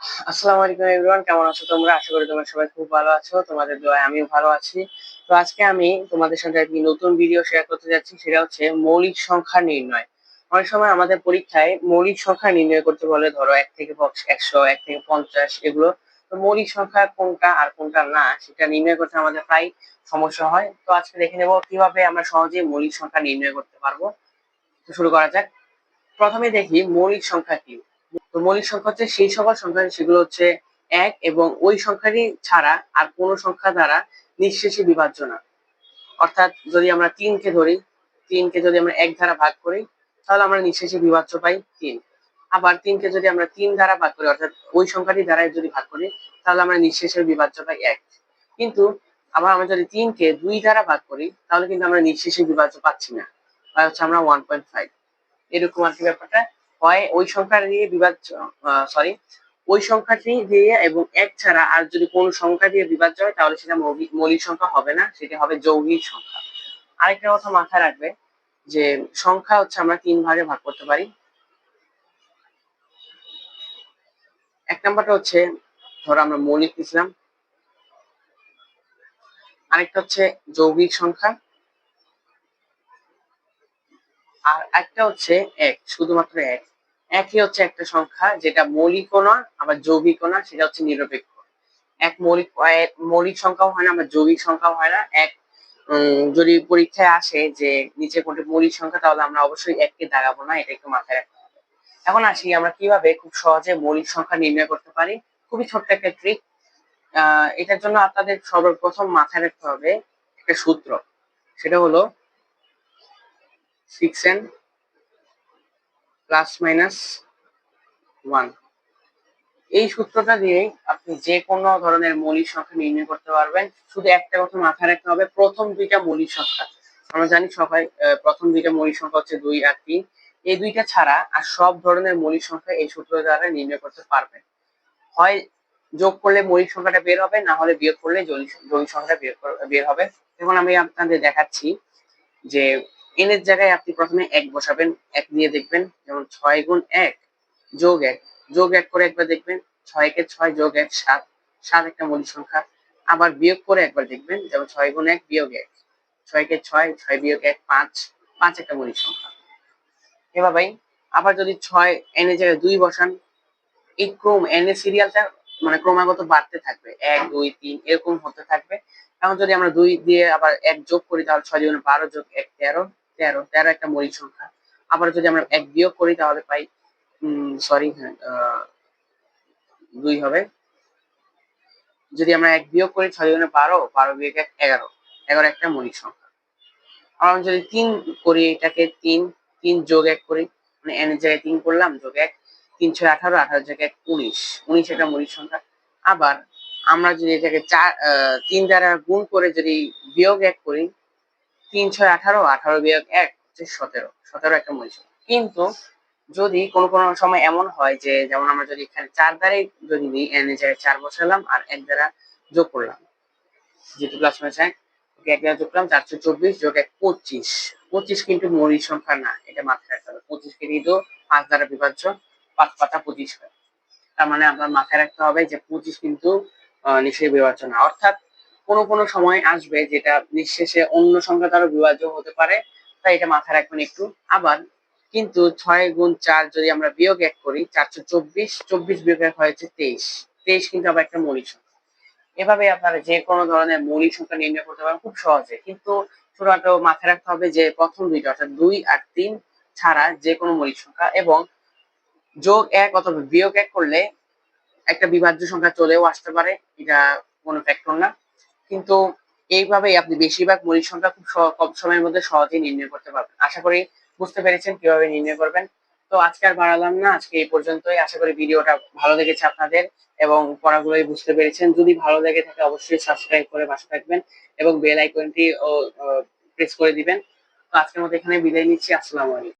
আসসালামু আলাইকুম এভরিওয়ান কেমন আছো তোমরা? আশা করি তোমরা সবাই খুব ভালো আছো, তোমাদের দোয়ায় আমিও ভালো আছি। তো আজকে আমি তোমাদের সাথে একটি নতুন ভিডিও শেয়ার করতে যাচ্ছি, সেটা হচ্ছে মৌলিক সংখ্যা নির্ণয়। অনেক সময় আমাদের পরীক্ষায় মৌলিক সংখ্যা নির্ণয় করতে বলে, ধরো এক থেকে একশো, এক থেকে পঞ্চাশ এগুলো। তো মৌলিক সংখ্যা কোনটা আর কোনটা না, সেটা নির্ণয় করতে আমাদের প্রায় সমস্যা হয়। তো আজকে দেখে নেব কীভাবে আমরা সহজেই মৌলিক সংখ্যা নির্ণয় করতে পারব। তো শুরু করা যাক। প্রথমে দেখি মৌলিক সংখ্যা কি? তো মৌলিক সংখ্যা হচ্ছে সেই সকল সংখ্যা, সেগুলো হচ্ছে এক এবং ওই সংখ্যাটি ছাড়া আর কোনো সংখ্যা দ্বারা নিঃশেষে বিভাজ্য না। অর্থাৎ যদি আমরা তিনকে ধরি, তিনকে যদি আমরা এক দ্বারা ভাগ করি, তাহলে আমরা নিঃশেষে বিভাজ্য পাই তিন। আবার তিনকে যদি আমরা তিন দ্বারা ভাগ করি, অর্থাৎ ওই সংখ্যাটি দ্বারা যদি ভাগ করি, তাহলে আমরা নিঃশেষের বিভাজ্য পাই এক। কিন্তু আবার আমরা যদি তিনকে দুই দ্বারা ভাগ করি, তাহলে কিন্তু আমরা নিঃশেষে বিভাজ্য পাচ্ছি না। হচ্ছে আমরা ওয়ান পয়েন্ট ফাইভ এরকম আর কি ব্যাপারটা? হয়, ওই সংখ্যা দিয়ে বিভাজ্য সরি ওই সংখ্যাটি দিয়ে এবং এক ছাড়া আর যদি কোন সংখ্যা দিয়ে বিভাজ্য হয়, তাহলে সেটা মৌলিক সংখ্যা হবে না, সেটা হবে যৌগিক সংখ্যা। আরেকটা কথা মাথায় রাখবে যে সংখ্যা হচ্ছে আমরা তিন ভাগে ভাগ করতে পারি। এক নাম্বারটা হচ্ছে, ধরো আমরা মৌলিক নিছিলাম আরেকটা হচ্ছে যৌগিক সংখ্যা। আর একটা হচ্ছে এক, শুধুমাত্র এক। একই হচ্ছে একটা সংখ্যা, যেটা মৌলিক না আবার যৌগিক না সেটা হচ্ছে নিরপেক্ষ। এক মৌলিক মৌলিক সংখ্যাও হয় না, আবার যৌগিক সংখ্যাও হয় না। এক যদি পরীক্ষায় আসে যে নিচে কোনটি মৌলিক সংখ্যা, তাহলে আমরা অবশ্যই এককে দাগাবো না এটা একটু মাথায় রাখতে হবে। এখন আসি আমরা কীভাবে খুব সহজে মৌলিক সংখ্যা নির্ণয় করতে পারি। খুবই ছোট্ট একটা ট্রিক এটার জন্য আপনাদের সর্বপ্রথম মাথায় রাখতে হবে একটা সূত্র। সেটা হলো six n plus minus one এই সূত্রটা দিয়েই আপনি যে কোনো ধরনের মৌলিক সংখ্যা নির্ণয় করতে পারবেন। শুধু একটা কথা মাথায় রাখতে হবে, প্রথম দুইটা মৌলিক সংখ্যা। আমরা জানি সবাই প্রথম দুইটা মৌলিক সংখ্যা হচ্ছে দুই আর তিন। এই দুইটা ছাড়া আর সব ধরনের মৌলিক সংখ্যা এই সূত্র দ্বারা নির্ণয় করতে পারবেন। হয় যোগ করলে মৌলিক সংখ্যাটা বের হবে, না হলে বিয়োগ করলে যৌগিক সংখ্যাটা বের বের হবে। এখন আমি আপনাদের দেখাচ্ছি যে এন এর জায়গায় আপনি প্রথমে এক বসাবেন, এক নিয়ে দেখবেন, যেমন ছয় গুণ এক যোগ এক। যোগ এক করে একবার দেখবেন ছয় কে ছয় যোগ এক, সাত। সাত একটা মৌলিক সংখ্যা। আবার বিয়োগ করে একবার দেখবেন, যেমন ছয় গুণ এক বিয়োগ এক। ছয় কে ছয় ছয় বিয়োগ এক, পাঁচ। পাঁচ একটা মৌলিক সংখ্যা। এভাবেই আবার যদি ছয় এন এর জায়গায় দুই বসান, এই ক্রম এন এর সিরিয়ালটা মানে ক্রমাগত বাড়তে থাকবে। এক, দুই, তিন এরকম হতে থাকবে। এখন যদি আমরা দুই দিয়ে আবার এক যোগ করি, তাহলে ছয় দুগুণে বারো যোগ এক তেরো। তেরো তেরো একটা মৌলিক সংখ্যা। আবার যদি আমরা এক বিয়োগ করি তাহলে পাই সরি হ্যাঁ দুই হবে। যদি আমরা এক বিয়োগ করি ছয় দুগুণে বারো বারো বিয়োগ এক, এগারো। এগারো একটা মৌলিক সংখ্যা। আমরা যদি তিন করি এটাকে তিন তিন যোগ এক করি মানে এন জায়গায় তিন করলাম, যোগ এক, তিন ছয় আঠারো আঠারো জায়গায় এক উনিশ। উনিশ একটা মৌলিক সংখ্যা। আবার আমরা যদি এটাকে চার তিন দ্বারা গুণ করে যদি বিয়োগ এক করি তিন ছয় আঠারো আঠারো বিয়োগ এক হচ্ছে সতেরো। সতেরো একটা মৌলিক কিন্তু যদি কোনো কোনো সময় এমন হয় যে, যেমন আমরা যদি এখানে চার দ্বারাই যদি নিই এন জায়গায় চার বসালাম আর এক দ্বারা যোগ করলাম, যেহেতু প্লাস মাইনাস এক এক দ্বারা যোগ করলাম, চারশো চব্বিশ যোগ এক পঁচিশ। পঁচিশ কিন্তু মৌলিক সংখ্যা না, এটা মাথায় রাখতে হবে। পঁচিশ কিন্তু পাঁচ দ্বারা বিভাজ্য, পাঁচ পাতা পঁচিশ হয়। তার মানে আপনার মাথায় রাখতে হবে যে, পঁচিশ কিন্তু নিশ্চয়ই বিভাজ্য না। অর্থাৎ কোনো কোনো সময় আসবে যেটা নিঃশেষে অন্য সংখ্যা দ্বারা বিভাজ্য হতে পারে, তাই এটা মাথায় রাখবেন একটু। আবার কিন্তু ছয় গুণ চার যদি আমরা বিয়োগ এক করি, চারশো চব্বিশ চব্বিশ বিয়োগ এক হয়েছে তেইশ। তেইশ কিন্তু আবার একটা মৌলিক সংখ্যা। এভাবে আপনারা যে কোনো ধরনের মৌলিক সংখ্যা নির্ণয় করতে পারেন খুব সহজে। কিন্তু ছোটখাটো মাথায় রাখতে হবে যে প্রথম দুইটা, অর্থাৎ দুই আর তিন ছাড়া যে কোনো মৌলিক সংখ্যা এবং যোগ এক অথবা বিয়োগ এক করলে একটা বিভাজ্য সংখ্যা চলেও আসতে পারে, এটা কোনো ফ্যাক্টর না। কিন্তু এইভাবেই আপনি বেশিরভাগ মৌলিক সংখ্যা খুব কম সময়ের মধ্যে সহজেই নির্ণয় করতে পারবেন। আশা করি বুঝতে পেরেছেন কীভাবে নির্ণয় করবেন। তো আজকে আর বাড়ালাম না, আজকে এই পর্যন্তই। আশা করি ভিডিওটা ভালো লেগেছে আপনাদের এবং পড়াগুলোই বুঝতে পেরেছেন। যদি ভালো লেগে থাকে অবশ্যই সাবস্ক্রাইব করে পাশে থাকবেন এবং বেল আইকনটি প্রেস করে দিবেন। তো আজকের মতো এখানে বিদায় নিচ্ছি। আসসালামু আলাইকুম।